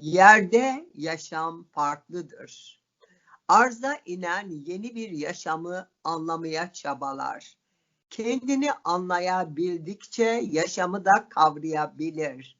Yerde yaşam farklıdır. Arza inen yeni bir yaşamı anlamaya çabalar. Kendini anlayabildikçe yaşamı da kavrayabilir.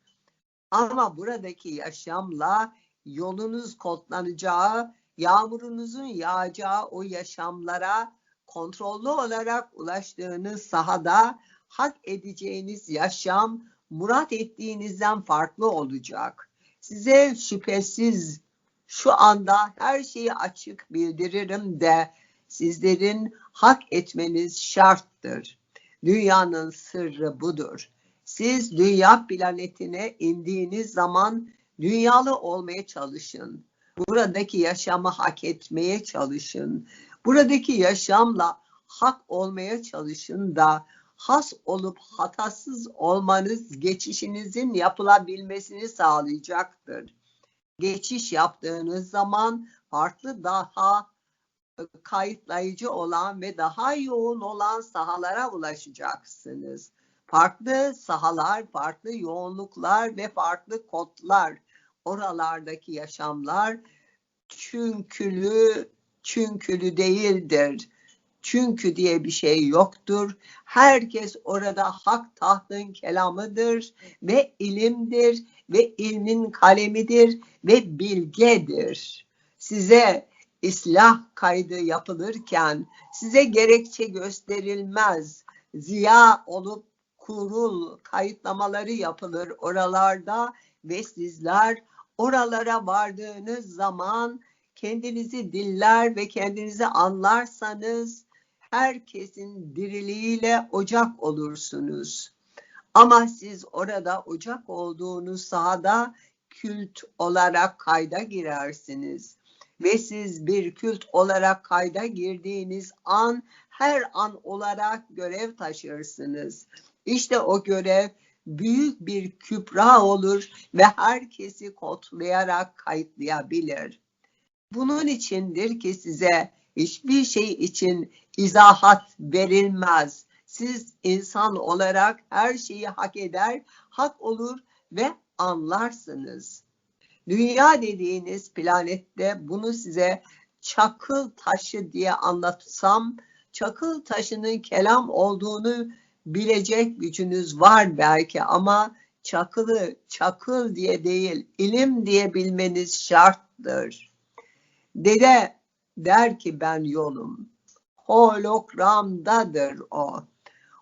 Ama buradaki yaşamla yolunuz kodlanacağı, yağmurunuzun yağacağı o yaşamlara kontrollü olarak ulaştığınız sahada hak edeceğiniz yaşam murat ettiğinizden farklı olacak. Size şüphesiz şu anda her şeyi açık bildiririm de sizlerin hak etmeniz şarttır. Dünyanın sırrı budur. Siz dünya planetine indiğiniz zaman dünyalı olmaya çalışın. Buradaki yaşamı hak etmeye çalışın. Buradaki yaşamla hak olmaya çalışın da has olup hatasız olmanız geçişinizin yapılabilmesini sağlayacaktır. Geçiş yaptığınız zaman farklı daha kayıtlayıcı olan ve daha yoğun olan sahalara ulaşacaksınız. Farklı sahalar, farklı yoğunluklar ve farklı kodlar oralardaki yaşamlar çünkülü çünkülü değildir. Çünkü diye bir şey yoktur. Herkes orada hak tahtın kelamıdır ve ilimdir ve ilmin kalemidir ve bilgedir. Size islah kaydı yapılırken size gerekçe gösterilmez. Ziya olup kurul kayıtlamaları yapılır oralarda ve sizler oralara vardığınız zaman kendinizi diller ve kendinizi anlarsanız herkesin diriliğiyle ocak olursunuz. Ama siz orada ocak olduğunuz sahada kült olarak kayda girersiniz. Ve siz bir kült olarak kayda girdiğiniz an her an olarak görev taşırsınız. İşte o görev büyük bir kübra olur ve herkesi kodlayarak kayıtlayabilir. Bunun içindir ki size hiçbir şey için izahat verilmez. Siz insan olarak her şeyi hak eder, hak olur ve anlarsınız. Dünya dediğiniz planette bunu size çakıl taşı diye anlatsam, çakıl taşının kelam olduğunu bilecek gücünüz var belki ama çakılı çakıl diye değil, ilim diye bilmeniz şarttır. Dede der ki ben yolum. Hologramdadır o.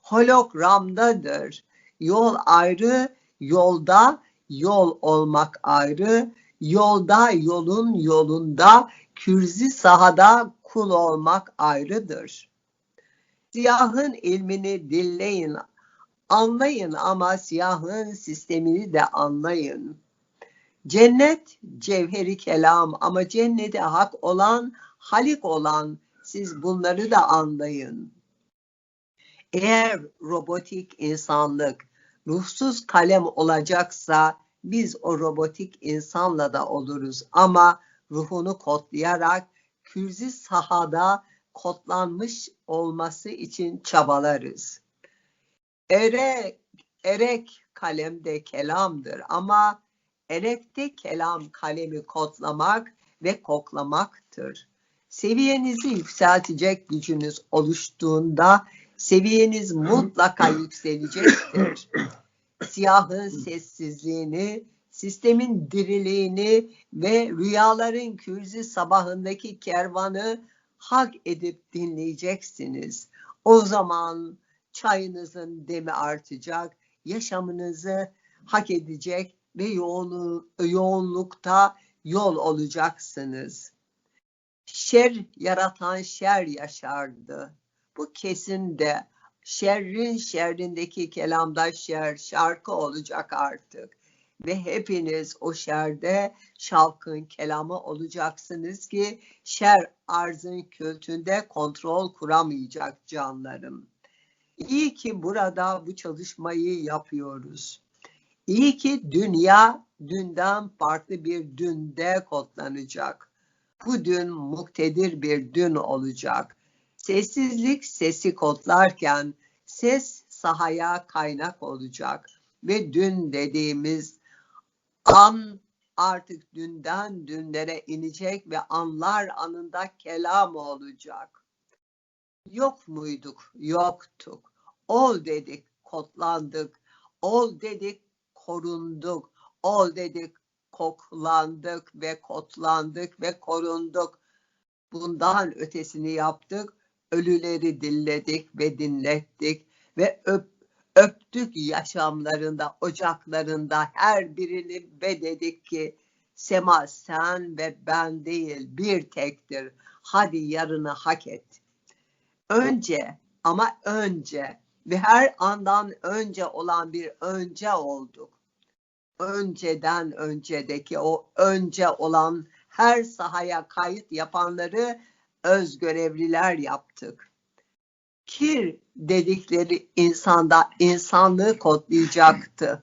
Hologramdadır. Yol ayrı, yolda yol olmak ayrı, yolda yolun yolunda, kürzi sahada kul olmak ayrıdır. Siyahın ilmini dinleyin, anlayın ama siyahın sistemini de anlayın. Cennet cevheri kelam ama cennete hak olan, halik olan siz bunları da anlayın. Eğer robotik insanlık ruhsuz kalem olacaksa biz o robotik insanla da oluruz ama ruhunu kodlayarak kürzi sahada kodlanmış olması için çabalarız. Erek, erek kalemde kelamdır ama erekte kelam kalemi kodlamak ve koklamaktır. Seviyenizi yükseltecek gücünüz oluştuğunda seviyeniz mutlaka yükselecektir. Siyahın sessizliğini, sistemin diriliğini ve rüyaların kürzi sabahındaki kervanı hak edip dinleyeceksiniz. O zaman çayınızın demi artacak, yaşamınızı hak edecek ve yoğunlukta yol olacaksınız. Şer yaratan şer yaşardı. Bu kesin de şerrin şerrindeki kelamda şer şarkı olacak artık. Ve hepiniz o şerde şalkın kelamı olacaksınız ki şer arzın kültünde kontrol kuramayacak canlarım. İyi ki burada bu çalışmayı yapıyoruz. İyi ki dünya dünden farklı bir dünde kodlanacak. Bu dün muktedir bir dün olacak. Sessizlik sesi kodlarken ses sahaya kaynak olacak ve dün dediğimiz an artık dünden dünlere inecek ve anlar anında kelam olacak. Yok muyduk? Yoktuk. Ol dedik, kodlandık. Ol dedik, korunduk. Ol dedik, koklandık ve kotlandık ve korunduk. Bundan ötesini yaptık. Ölüleri dilledik ve dinlettik ve öp, öptük yaşamlarında, ocaklarında her birini ve dedik ki Sema sen ve ben değil bir tektir. Hadi yarını hak et. Önce ama önce ve her andan önce olan bir önce olduk. Önceden öncedeki o önce olan her sahaya kayıt yapanları öz görevliler yaptık. Kir dedikleri insanda insanlığı kodlayacaktı.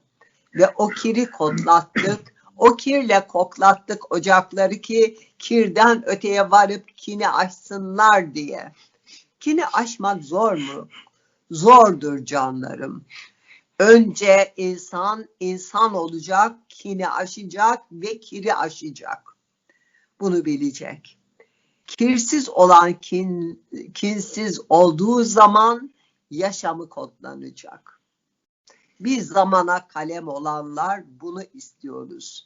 Ve o kiri kodlattık. O kirle koklattık ocakları ki kirden öteye varıp kini aşsınlar diye. Kini aşmak zor mu? Zordur canlarım. Önce insan insan olacak, kini aşacak ve kiri aşacak. Bunu bilecek. Kirsiz olan kin, kinsiz olduğu zaman yaşamı kodlanacak. Bir zamana kalem olanlar bunu istiyoruz.